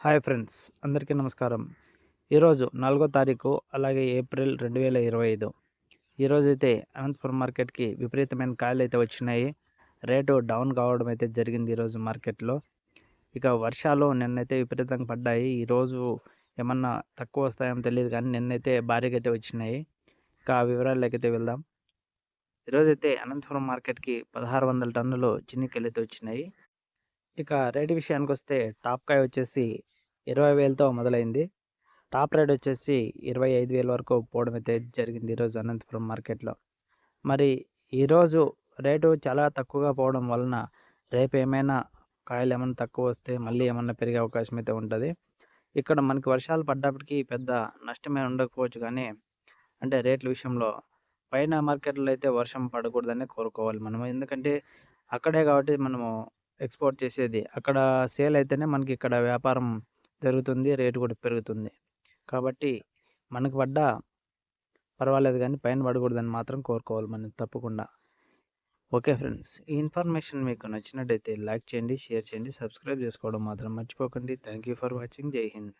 Hi friends అందరికీ నమస్కారం. ఈరోజు నాలుగో తారీఖు అలాగే ఏప్రిల్ రెండు వేల ఇరవై ఐదు. ఈరోజైతే అనంతపురం మార్కెట్కి విపరీతమైన కాయలు అయితే వచ్చినాయి. రేటు డౌన్ కావడం అయితే జరిగింది ఈరోజు మార్కెట్లో. ఇక వర్షాలు నిన్నైతే విపరీతంగా పడ్డాయి. ఈరోజు ఏమన్నా తక్కువ వస్తాయేమో తెలియదు కానీ నిన్నైతే భారీగా అయితే వచ్చినాయి. ఇక ఆ వివరాలకైతే వెళ్దాం. ఈరోజైతే అనంతపురం మార్కెట్కి పదహారు వందల టన్నులు చిన్నికెళ్ళైతే అయితే వచ్చినాయి. ఇక రేటు విషయానికి వస్తే టాప్ కాయ వచ్చేసి ఇరవై వేలతో మొదలైంది. టాప్ రేట్ వచ్చేసి ఇరవై ఐదు వేల వరకు పోవడం అయితే జరిగింది ఈరోజు అనంతపురం మార్కెట్లో. మరి ఈరోజు రేటు చాలా తక్కువగా పోవడం వలన రేపు ఏమైనా కాయలు ఏమైనా తక్కువ వస్తే మళ్ళీ ఏమన్నా పెరిగే అవకాశం అయితే ఉంటుంది. ఇక్కడ మనకి వర్షాలు పడ్డప్పటికీ పెద్ద నష్టమే ఉండకపోవచ్చు కానీ అంటే రేట్ల విషయంలో పైన మార్కెట్లో అయితే వర్షం పడకూడదని కోరుకోవాలి మనము ఎందుకంటే అక్కడే కాబట్టి మనము ఎక్స్పోర్ట్ చేసేది. అక్కడ సేల్ అయితేనే మనకి ఇక్కడ వ్యాపారం జరుగుతుంది రేటు కూడా పెరుగుతుంది. కాబట్టి మనకు పడ్డ పర్వాలేదు కానీ పైన పడకూడదని మాత్రం కోరుకోవాలి మనం తప్పకుండా. ఓకే ఫ్రెండ్స్ ఈ ఇన్ఫర్మేషన్ మీకు నచ్చినట్టయితే లైక్ చేయండి షేర్ చేయండి సబ్స్క్రైబ్ చేసుకోవడం మాత్రం మర్చిపోకండి. Thank you for watching. Jai Hind.